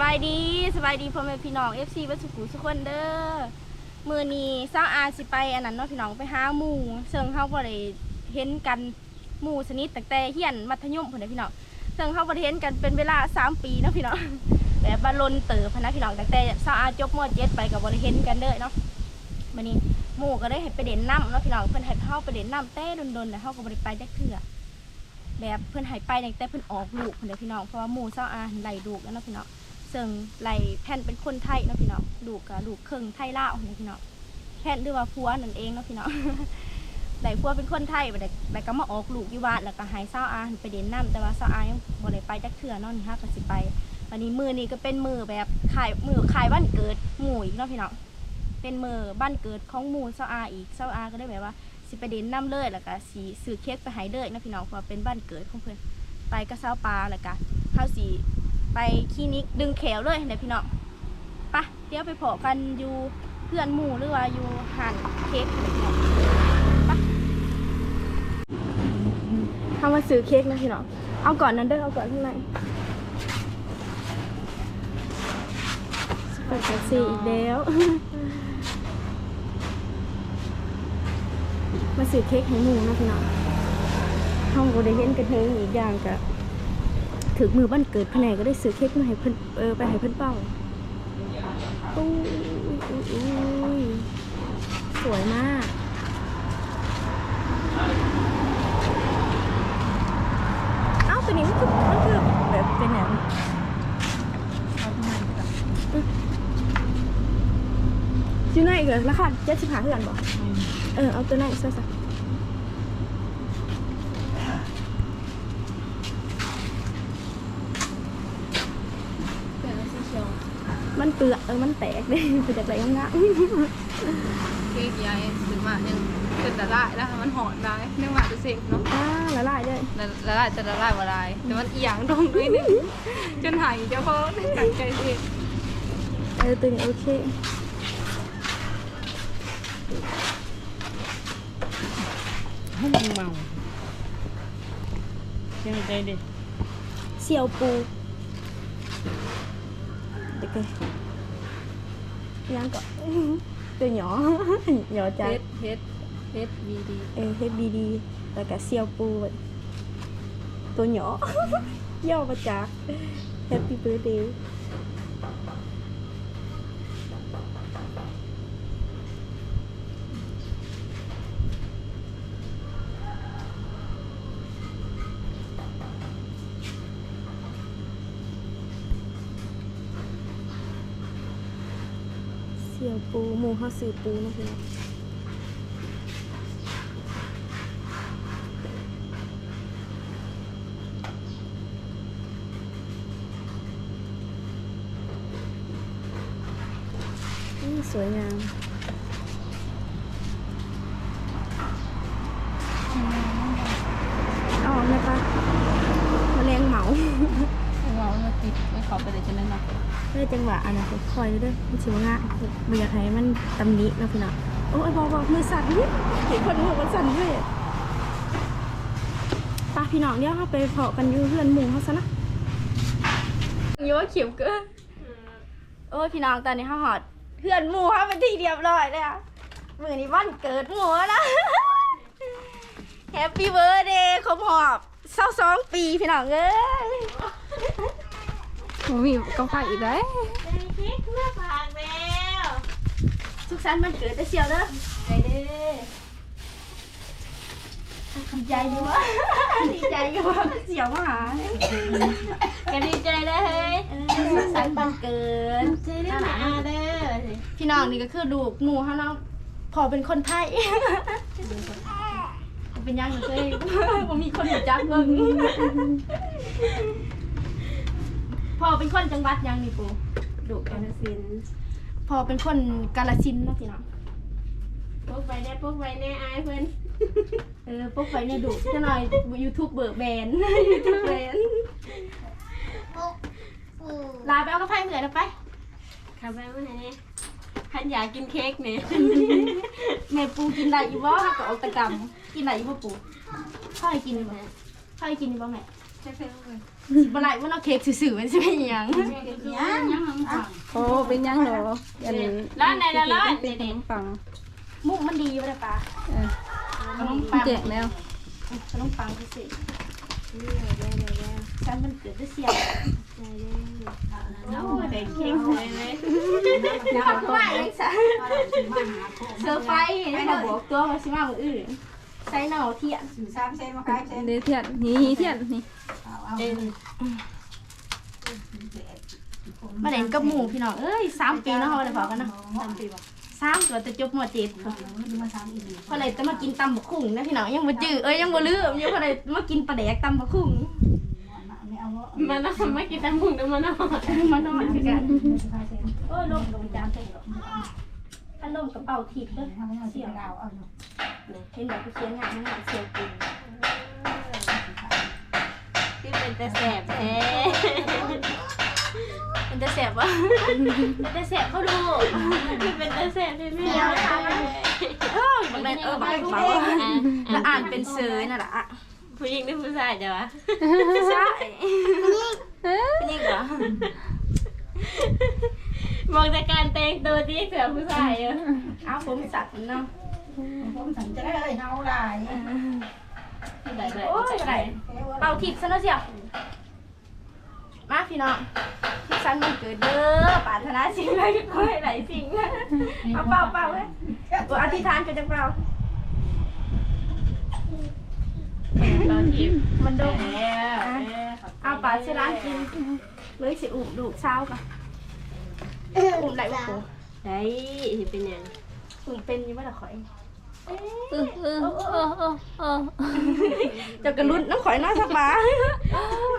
บายดีสบายดีพ่อแม่พี่น้อง FC วัดสุขุสุขคนเด้อมือนี้เศร้าอาสิไปอันนั้นเนาะพี่น้องไปหาหมู่เซิงเฮาบ่ได้เห็นกันหมู่สนิทตั้งแต่เฮียนมัธยมพุ่นเด้อพี่น้องเซิงเฮาบ่ได้เห็นกันเป็นเวลา3ปีเนาะพี่น้องแบบบาลนเติบพนนะพี่น้องตั้งแต่เศร้าอาจบม .7 ไปก็บ่ได้เห็นกันเด้อเนาะมื้อนี้หมู่ก็ได้ให้ไปเด่นน้ำเนาะพี่น้องเพิ่นให้เฮาไปเด่นน้ำแต่ดนๆแต่เฮาก็บ่ได้ไปจักเทื่อแบบเพื่อนหายไปแต่เพื่อนออกลูกคนเดียวพี่น้องเพราะว่าหมู่เจ้าอาไหลลูกแล้วเนาะพี่น้อง ซึ่งไหลแผ่นเป็นคนไทยเนาะพี่น้องลูกกับลูกครึ่งไทยลาวเนี่ยพี่น้องแผ่นหรือว่าพัวนั่นเองเนาะพี่น้องไหลพัวเป็นคนไทยแต่แต่ก็มาออกลูกอยู่บ้านแล้วก็หายเจ้าอาไปเด่นน้ำแต่ว่าเจ้าอายังบ่ได้ไปจักเทื่อนาะนี่ฮะก็สิไปวันนี้มือนี้ก็เป็นมือแบบขายมือขายบ้านเกิดหมู่อีกเนาะพี่น้องเป็นมือบ้านเกิดของหมู่เจ้าอาอีกเจ้าอาก็ได้แบบว่าสิไปเด่นน้ำเลยแล้วก็สีซื้อเค้กไปหายเลยนะพี่น้องเพราะเป็นบ้านเกิดของเพื่อนไปกระเซ้าปลาแล้วก็เข้าสี ไปคลินิกดึงแขวเลยเดี๋ยวพี่น้องปะเดี๋ยวไปพอกันอยู่เพื่อนหมู่หรือว่าอยู่หันเค้กปะทำมาซื้อเค้กนะพี่น้องเอาก่อนนั้นเด้อเอาก่อนข้างในสปแท็กซี่อีกแล้ว มาซื้อเค้กให้หมูนะพี่น้องห้องก็ได้เห็นกันเทิงอีกอย่างก็ ถึงมือบ้านเกิดแผนก็ได้ซื้อเค้กมาให้เพิ่นเออไปให้เพิ่นเป้าอุ้ยอุ้ยสวยมากเอ้าตัวนี้มันคือมันคือแบบเป็นแบบซื้อไหนอีกเหรอราคาเจ็ดสิบห้าเท่ากันบ่เออเอาตัวไหนซะซะมันเปลือกเออมันแตกเลยเป็นจากไรงะเค้กยายถึงมายังเป็นละลายแล้วมันหอมได้เนื่องมาจะเสพเนาะอ่าละลายด้วยละละลายจะละลายละลายแต่มันเอียงตรงด้วยนึงจนหายเจ้าพ่อตั้งใจเสพเออตัวนี้โอเคให้มันเมาเชื่อใจดิเสี่ยวปูเด็กเลย ยังก็ตัวหยอหยอเพจัดชรเพชรเพชรวีดีเออเฮบีดีแล้วก็เสี่ยวปูตัวหยอย่อมาจาก Happy Birthday เสี่ยวปูหมูข้าสือปูนะพี่น้องสวยงามอาอไหมปะแมลงเหมาเรามาติดไม่ขาไปเลยจะนั่นเนา เด้อจังหวะอันนั้คอยด้อมันชิวง่ายมันอยากให้มันตำหนิเนาะพี่น้องโอ้ยบอกบอกมือสั่นอุ๊ยเห็นคนมือมันสั่นด้วยอะไป้าพี่น้องเดี๋ยวเขาไปเพาะกันอยู่เพื่อนหมู่เขาซะนะอยู่ว่าเขียวเกินโอ้ยพี่น้องตอนนี้เขาหอดเพื่อนหมูเขาเป็นที่เรียบร้อยเลยอะมือนี้วันเกิดหมูแล้วนะแฮปปี้เบิร์ดเดย์ครบหอบเศร้าสองปีพี่น้องเอ้ย มีกาแฟอีกแล้วสุขสันต์วันเกิดได้เชียวเด้อไปเด้อดีใจอยู่วะดีใจอยู่วะเสียวมาหาก็ดีใจเลยสุขสันต์วันเกิดใจได้หมาเด้อพี่น้องนี่ก็คือลูกหมูเขาเนาะพอเป็นคนไทยเป็นยังเลยผมมีคนรู้จักเบิ่ง พอเป็นคนจังหวัดยังนี่ปูดุกาฬสินธุ์พอเป็นคนกาฬสินธุ์เนาะพี่น้องพวกไปแน่พวกไปแน่อายเพื่อนเออพวกไฟเนี่ยดุจะหน่อยยูทูบเบิร์แบนยูทูบแบนลาไปเอากาแฟเหนื่อยแล้วไปขับไปเมื่อไหร่เนี่ยขันอยากกินเค้กเนี่ยแม่ปูกินได้อยู่บ่ก็เอาแตะกำกินได้อยู่บ่ปูพ่อให้กินอยู่บ่พ่อให้กินอยู่บ่แม่ สิบ่ไหลว่าเราเค้กซื่อๆมันสิเป็นหยังโอ้เป็นยังเหรออันร้านไหนละร้านเป็นขนมปังมุกมันดีบ่ได้ปะเออแจกแล้วขนมปังพิเศษฉันมันเกิดได้เสียงโอ้ยได้เค้กเลยเลยขอบคุณมากเลยสะเซอร์ไพรส์ให้มาบอกตัวว่าสิมามื้ออื่น ใส่หน่อเทียนสามเซนมาขายเซนเดยวเทียนนี่เทียนนี่เอ็นมาเล่นกับหมู่พี่น้องเอ้ยสามปีเนาะเฮาได้พอกันเนาะทำปีบ่สามตัวจะจบมเจ็ดค่ะพอเลยจะมากินตำบักหุ่งนะพี่น้องยังบ่จื้อเอ้ยยังบ่ลืมยังพอเลยมากินปลาแดกตำบักหุ่งมันน่ะไม่กินแต่หมุงเดี๋ยวมันน่ะมานอนคือกันโอ้ยลมลงจานใส่ถ้า ลมกระเป๋าทิพย์เด้อเสียงเห็นแบบเสียงงานมันหาเสียงกินที่เป็นแต่แสบแท้มันจะแสบวะมันจะแสบเขาดูที่เป็นแต่แสบแที่ไม่เออมันเป็นเออบักเบาแล้วอ่านเป็นเซยนั่นแหละอะผู้หญิงหรือผู้ชายจ้ะวะใช่นี่เหรอ มองแต่การแต่งตัวที่เสือผู้ชายเออเอาผมสักเนาะผมสังจะได้เฮาได้ได้ได้โอ้ยอะไรเป่าทิพย์ซะเนาะเสียวมาพี่น้องที่ฉันมันเกิดเด้อปรารถนาสิ่งใดก็ขอให้ไหลสิ่งนั้นเอาเป่าเป่าเว้ยตัวอธิษฐานก็จะเป่าตอนที่มันโดนแล้วเอาปลาเชล้างกินเลยสิอุ่มดูกเช้าก่อน อุ่มไหลอุ่มได้ที่เป็นยังอุ่มเป็นอยังไม่ละข่อยเออเออเออเออเออเจะกระลุ้นน้ำข่อยน่าสักมา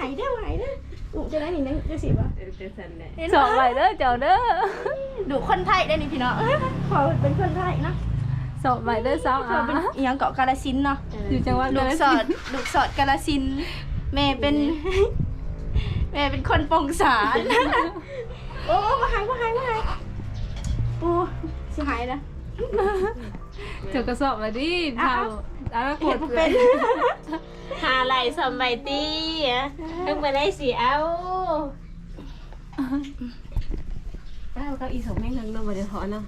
หายเด้อหายเด้ออุ่มจะได้นี่นะจะสิวะเออเป็นสันได้สองไหลเด้อเจ้าเด้อดูคนไทยได้นี่พี่น้องขอเป็นคนไทยเนาะ สองไหลเด้อสาวขออาเป็นอีหยังเกาะกาลสินธุ์เนาะอยู่จังหวัดลูกเลยสอดลูกสอดกาลสินธุ์แม่เป็น แม่เป็นคนปงสาร โอ้มาหายมาหายมาหายปูสิหายนะ เจ้ากระสอบมาดิเผาเอาแล้วกเห็ดนบ่เป็นหาไหลสมใบตีอะเพิ่งไปได้สีเอาแล้วก็อีสมแม่งนึงเราบ่ได้ถอนเนาะ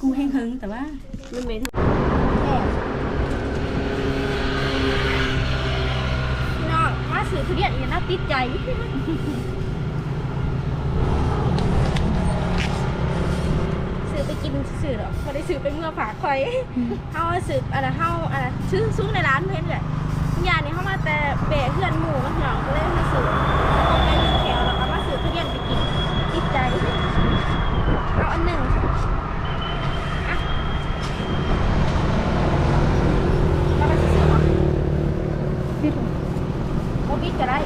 กูแห้งหึงแต่ว่ามันไม่พี่น้องมาสื่อทุเรียนอีกน่าติดใจ ซื้อไปกินสื่อหรอกพอได้ซื้อไปเมื่อฝากคอยเฮาซื้ออะไรเฮาอะไรซื้อซุ้งในร้านเพื่อนเลยยานี่เฮามาแต่เบะเพื่อนหมู่แล้วพี่น้องก็เลยมาซื้อเอาไปหนึ่งแถวแล้วก็มาซื้อทุเรียนไปกินติดใจ เอาอันหนึ่งอะเราไปซื้อเหรอ โอ้บิ๊กก็ได้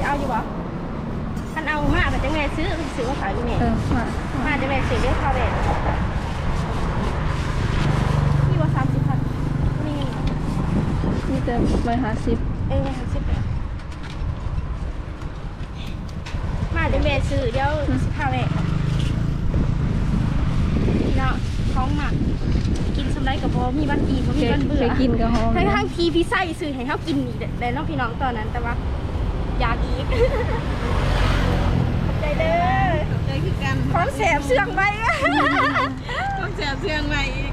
จะเอาอยู่บ่ท่านเอามากแต่จะแม่ซื้อซื้อมาขายอยู่แม่ เออมา มาจะแม่ซื้อเรียกเขาเลยนี่ว่าสามสิบพันนี่ นี่ เติมไปหาสิบเออสามสิบมาจะแม่ซื้อเดี๋ยวสิพาแม่นี่เนาะท้องหมักกินสำไรกับพอมีบ้านอีบ่เคมียบ้านเคเบื่อยกินกับหอมทั้งทั้งๆทีพี่ไส้ซื้อให้เขากินนี่แต่น้องพี่น้องตอนนั้นแต่ว่าอยากอีกขอบใจเด้อใจคือกันของแสบเสื่องไปต้องแสบเสียงใหม่อีก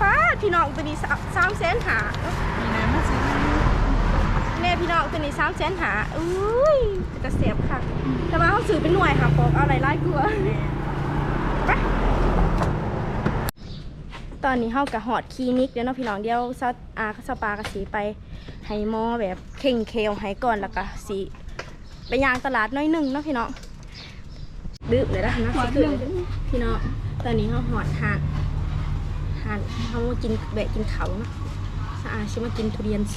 ป้าพี่น้องตัวนี้สามแสนหา นี่นะมาซื้อ แม่ พี่น้องตัวนี้สามแสนหาอุ้ยจะเสียบค่ะ แต่ว่าเขาซื้อเป็นหน่วยค่ะบอกเอาอะไรไล่กลัวไปตอนนี้เฮากับหอดคลินิกเดี๋ยวเนาะพี่น้องเดี๋ยวซาอาสปากระสีไปให้หมอแบบเข่งเคลให้ก่อนแล้วก็สีไปยางตลาดน้อยหนึงเนาะพี่น้องดื้อเลยนะนะคือพี่น้องตอนนี้เฮาหอดหานหานเฮามากินแบะกินเขาเนาะสะอาดชิมากินทุเรียนโซ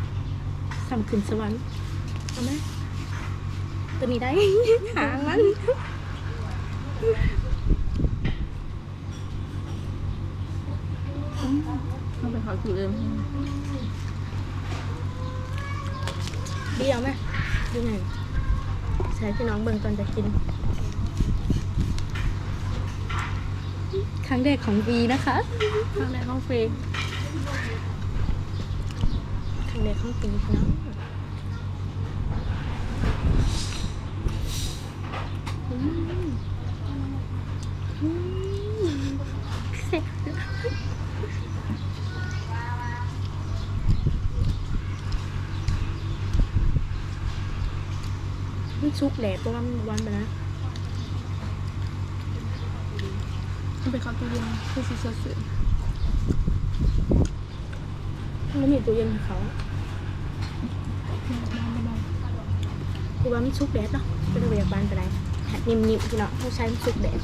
สาวฟ้าอยากโอ้ยอืมโฆษณาเหรออืมสำขึ้นสวรรค์เอาไหมตัวนี้ได้ หางมันเอาไปขอคือเดิมดีเอาไหมดูหน่อยใช้พี่น้องเบิ่งตอนจะกิน ครั้งแรกของวีนะคะ ข้างในห้องเฟรม ครั้งแรกของปีน้องอืมอืมแซ่บมันซุกแหลกเพราะว่ามันวันไปนะเอาไปเข้าตู้เย็นเพื่อสิสดชื่ นมันมีตัวเย็นของเขาคือว่ามันซุกแดดเนาะก็เลยอยากบานไปไหนแหะนิ่มๆพี่เนาะผู้ใช้มันซุกแดด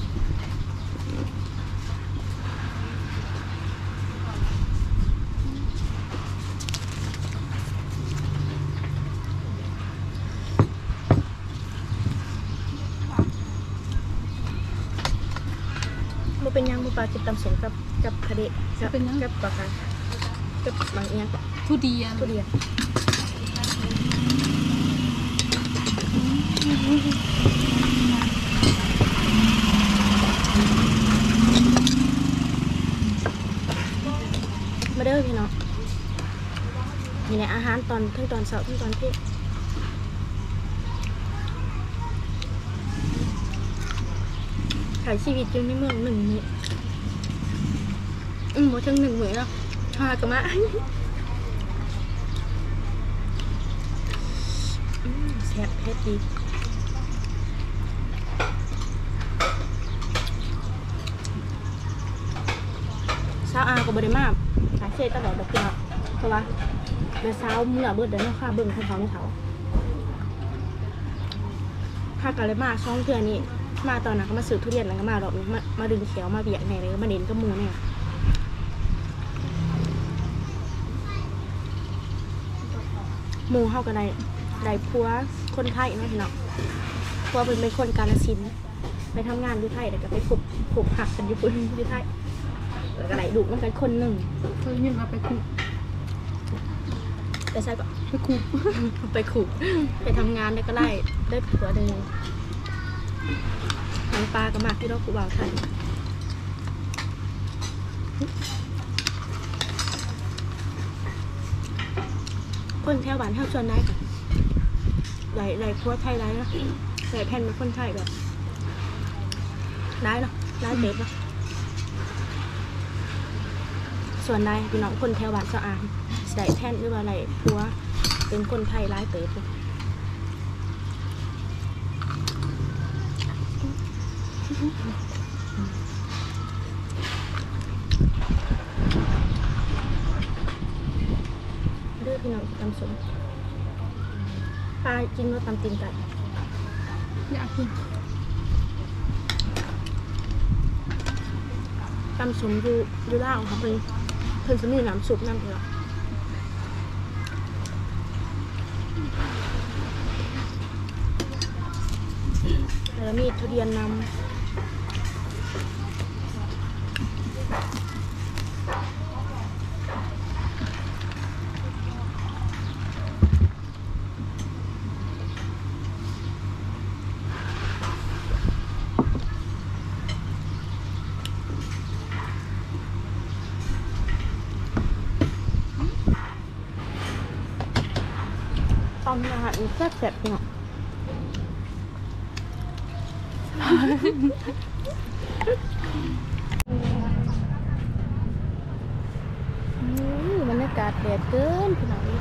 มันเป็นหยังมันปลาจิบตำสมกับกับคาเดะกับกับปลาคา กับบางเอียงทุเรียนทุเรียนมาเด้อพี่น้องนี่แหละอาหารตอนทั้งตอนเสาร์ทั้งตอนเที่ยงขายชีวิตอยู่ในเมืองหนึ่งมื้ออืมบ่ถึงหนึ่งมื้อแล้ว หากะมาแซ่บเผ็ดดีเช้าอาก็บริมาหาเชตลอดดอกเดียวเพราะว่าเมื่อเช้าเมื่อเบิดเดินเนาะค่ะเบิ่งของเขาในเขาถ้ากันเลยมาช่องเทือนี้มาตอนนั้นก็มาซื้อทุเรียนแล้วก็มาดอกมามาดึงเขียวมาเบียดแน่เลยมาเด่นก็มูเนี่ย หมูเฮาก็ได้ได้พัวคนไทยเนาะพี่เนาะพัวเป็นเป็นคนกาลสินธุ์ไปทำงานอยู่ไทยแล้วก็ไปผูกผูกหักกันอยู่ปุ่นอยู่ไทยแล้วก็ได้ดุมันกันคนหนึ่งเคยยินมาไปคุกไปใช่ปะไปคุกไปขุกไปทำงานได้ก็ไล่ได้ผัวหนึ่งหางปลาก็มากที่เรากูบ่าวไทย คนแถวบ้านแถวชวนได้ค่ะไหลไหลพัวไทยไรนะไหลแผ่นเป็นคนไทยแบบได้เนาะได้เต็มเนาะส่วนนายพี่น้องคนแถวบ้านสะอาดใส่แท่นหรือว่าไหลพัวเป็นคนไทยร้ายเติบเลย สมปลากินว่าตำตีนไก่อยากกินตำสมอยู่อยู่ล่างค่ะเพิ่นเพิ่นจะมีน้ำซุปน้ำเดียวแล้วมีทุเรียนนำ ตอนอาหารมันแซ่บๆเนาะบรรยากาศแดดเกินขนาดนี้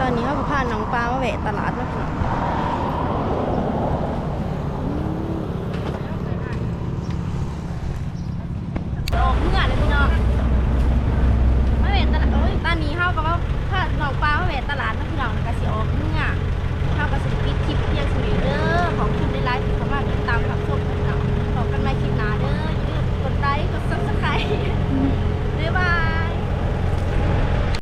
ตอนนี้เขาพาน้องปลามาแวะตลาดแล้วพี่น้อง